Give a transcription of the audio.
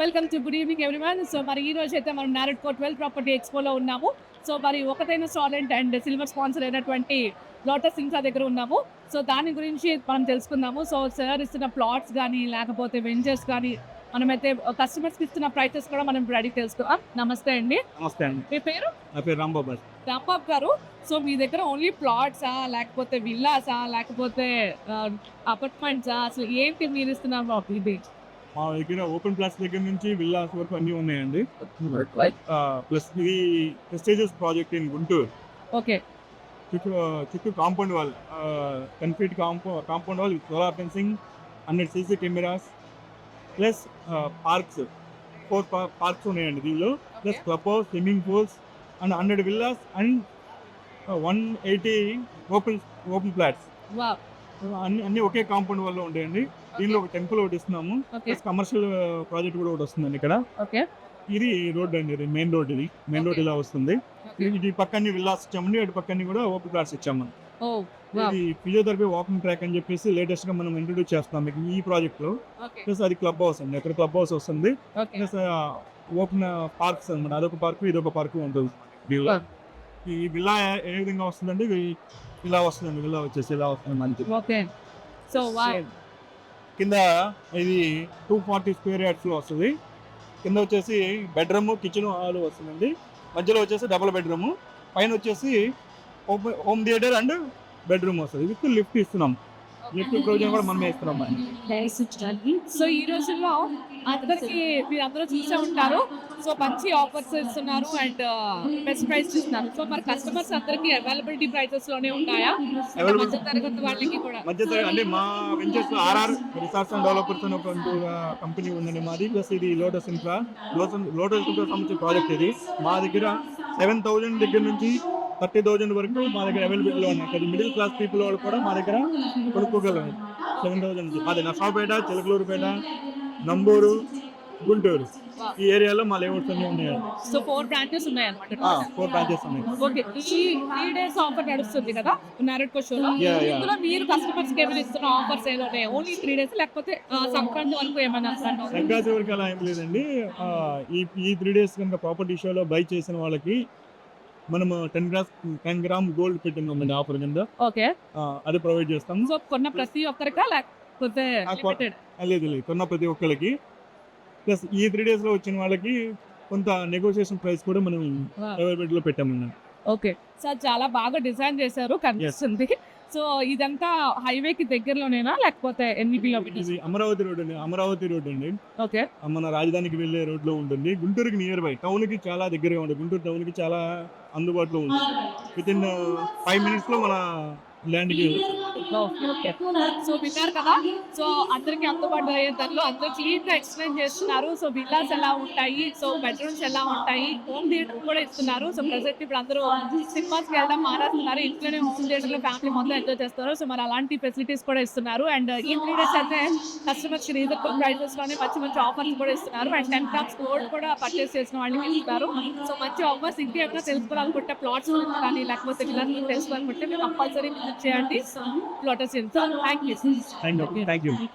Welcome to good evening everyone so మరి ఈ రోజు అయితే మనం నారెడ్ కోట్ ట్వెల్వ్ ప్రాపర్టీ ఎక్స్పోలో ఉన్నాము. సో మరి ఒకటైన స్టాలెంట్ అండ్ సిల్వర్ స్పాన్సర్ అయినటువంటి లోటస్ ఇంకా దగ్గర ఉన్నాము. సో దాని గురించి మనం తెలుసుకుందాము. సో సార్ ఇస్తున్న ప్లాట్స్ కానీ లేకపోతే వెంచర్స్ కానీ మనమైతే కస్టమర్స్కి ఇస్తున్న ప్రైసెస్ కూడా మనం అడిగి తెలుసుకుందాం. నమస్తే అండి. నమస్తే అండి. మీ పేరు? నా పేరు రాంబాబు రాంబాబు గారు. సో మీ దగ్గర ఓన్లీ ప్లాట్సా లేకపోతే విల్లాసా లేకపోతే అపార్ట్మెంట్సా అసలు ఏంటి మీరు ఇస్తున్నారు ఇది మా దగ్గర ఓపెన్ ప్లాట్స్ దగ్గర నుంచి విల్లాస్ వరకు అన్నీ ఉన్నాయండి. ప్లస్ ఇది prestigious project in Guntur. Okay. చుట్టూ చుట్టూ compound wall ten feet compound compound wall solar fencing hundred CC cameras plus parks. Four parks ఉన్నాయండి దీనిలో. Plus club house swimming pools and hundred villas and one eighty open open flats వా అన్ని అన్ని ఒకే compound వల్ల ఉంటాయండి దీనిలో ఒక temple ఒకటి ఇస్తున్నాము. ప్లస్ కమర్షియల్ ప్రాజెక్ట్ కూడా ఒకటి వస్తుందండి ఇక్కడ. ఓకే. ఇది రోడ్ అండి ఇది మెయిన్ రోడ్ ఇది. Main road. ఇలా వస్తుంది. ఇది పక్కన్ని విల్లాస్ ఇచ్చామండి అటు పక్కన్ని కూడా ఓపెన్ ప్లాట్స్ ఇచ్చాము. ఓ వా. ఇది ఫిజియోథెరపీ వాకింగ్ ట్రాక్ అని చెప్పేసి లేటెస్ట్గా మనం ఇంట్రొడ్యూస్ చేస్తున్నాం మీకు ఈ ప్రాజెక్ట్లో. ప్లస్ అది క్లబ్ హౌస్ అండి. అక్కడ క్లబ్ హౌస్ వస్తుంది. ప్లస్ ఓపెన్ పార్క్స్ అనమాట అదొక పార్క్ ఇదొక పార్క్ ఉంటుంది. ఈ విల్లా ఏ విధంగా వస్తుందండి ఇది ఇలా వస్తుందండి విల్లా వచ్చేసి ఇలా వస్తుంది మంచి ఓకే. సో వా కింద ఇది టూ ఫార్టీ స్క్వేర్ యార్డ్స్లో వస్తుంది. కింద వచ్చేసి బెడ్రూమ్ కిచెన్ హాల్ వస్తుందండి. మధ్యలో వచ్చేసి డబుల్ బెడ్రూమ్ పైన వచ్చేసి హోమ్ థియేటర్ అండ్ బెడ్రూమ్ వస్తుంది. విత్ లిఫ్ట్ ఇస్తున్నాం. లిఫ్ట్ ప్రొవిజన్ కూడా మనమే ఇస్తున్నాం సో ఈ రోజుల్లో అందరికి మీరు అందరూ చూసే ఉంటారు. సో మంచి ఆఫర్స్ ఇస్తున్నారు అండ్ బెస్ట్ ప్రైస్ ఇస్తున్నారు. సో మరి కస్టమర్స్ అందరికి అవైలబిలిటీ ప్రైసెస్లోనే ఉంటాయా మధ్య తరగతి వాళ్ళకి కూడా. మధ్య తరగతి అంటే మా ventures RR resorts and developers అనే కంపెనీ ఉందండి మాది. ప్లస్ ఇది Lotus Infra Lotus Lotus Infra సంబంధించిన ప్రాజెక్ట్ ఇది. మా దగ్గర సెవెన్ థౌజండ్ దగ్గర నుంచి థర్టీ థౌజండ్ వరకు మా దగ్గర అవైలబిలిటీలో ఉన్నాయి అది మిడిల్ క్లాస్ పీపుల్ వాళ్ళు కూడా మా దగ్గర కొనుక్కోగలరు. సెవెన్ థౌజండ్ మాది నర్సాపేట చిలకలూరుపేట నంబూరు గుంటూరు. ఈ ఏరియాలో మా లేఅవుట్స్ అన్నీ ఉన్నాయి సో ఫోర్ బ్రాంచెస్ ఉన్నాయి అనమాట ఫోర్ బ్రాంచెస్ ఉన్నాయి. ఓకే. ఈ త్రీ డేస్ ఆఫర్ నడుస్తుంది కదా నారెడ్ షోలో. ఇందులో మీరు కస్టమర్స్కి ఏమైనా ఇస్తున్న ఆఫర్స్ ఏదో ఉన్నాయి? ఓన్లీ త్రీ డేస్ లేకపోతే సంక్రాంతి వరకు ఏమైనా? సంక్రాంతి వరకు అలా ఏం లేదండి. ఈ ఈ త్రీ డేస్ కనుక ప్రాపర్టీ షోలో బై చేసిన వాళ్ళకి మనము ten grams ten gram gold పెట్టిందండి ఆఫర్ కింద. ఓకే అది ప్రొవైడ్ చేస్తాం సో కొన్న ప్రతి ఒక్కరికా? లేకపోతే కొ- లేదు లేదు. కొన్న ప్రతి ఒక్కరికి ప్లస్ ఈ త్రీ డేస్లో వచ్చిన వాళ్ళకి కొంత నెగోషియేషన్ ప్రైస్ కూడా మనం Wow. అవైలబిలిటీలో పెట్టామండి. ఓకే సార్ చాలా బాగా డిజైన్ చేశారు కనిపిస్తుంది. సో ఇదంతా హైవేకి దగ్గరలోనేనా? లేకపోతే ఎన్ని కిలోమీటర్స్ ఇది అమరావతి రోడ్ అండి. అమరావతి రోడ్ అండి. ఓకే మన రాజధానికి వెళ్ళే రోడ్లో ఉంటుంది. గుంటూరుకి నియర్ బై టౌన్కి చాలా దగ్గరగా ఉంటుంది. గుంటూరు టౌన్కి చాలా అందుబాటులో ఉంది. విత్ ఇన్ ఫైవ్ మినిట్స్లో మన ల్యాండ్కి ఓకే. సో విన్నారు కదా? సో అందరికి అందుబాటులో అయ్యే ధరలు అందరూ క్లీన్గా ఎక్స్ప్లెయిన్ చేస్తున్నారు. సో విల్లాస్ ఎలా ఉంటాయి? సో బెడ్రూమ్స్ ఎలా ఉంటాయి? హోమ్ థియేటర్ కూడా ఇస్తున్నారు. సో ప్రెసెంట్ ఇప్పుడు అందరూ సినిమాస్కి వెళ్ళడం మానేస్తున్నారు. ఇంట్లోనే హోమ్ థియేటర్లో ఫ్యామిలీ మొత్తం ఎంజాయ్ చేస్తారు సో మరి అలాంటి ఫెసిలిటీస్ కూడా ఇస్తున్నారు. అండ్ uh, ఈ త్రీ డేస్ అయితే కస్టమర్స్కి రీజనబుల్ ప్రైసెస్లోనే మంచి మంచి ఆఫర్స్ కూడా ఇస్తున్నారు. అండ్ టెన్ గ్రామ్స్ గోల్డ్ కూడా పర్చేస్ చేసిన వాళ్ళకి ఇస్తారు సో మంచి ఆఫర్స్ ఇంకేమైనా తెలుసుకోవాలనుకుంటే ప్లాట్స్ కానీ లేకపోతే తెలుసుకోవాలనుకుంటే మీరు కంపల్సరీ విజిట్ చేయండి. lot of sense. Thank you. Thank you. Thank you.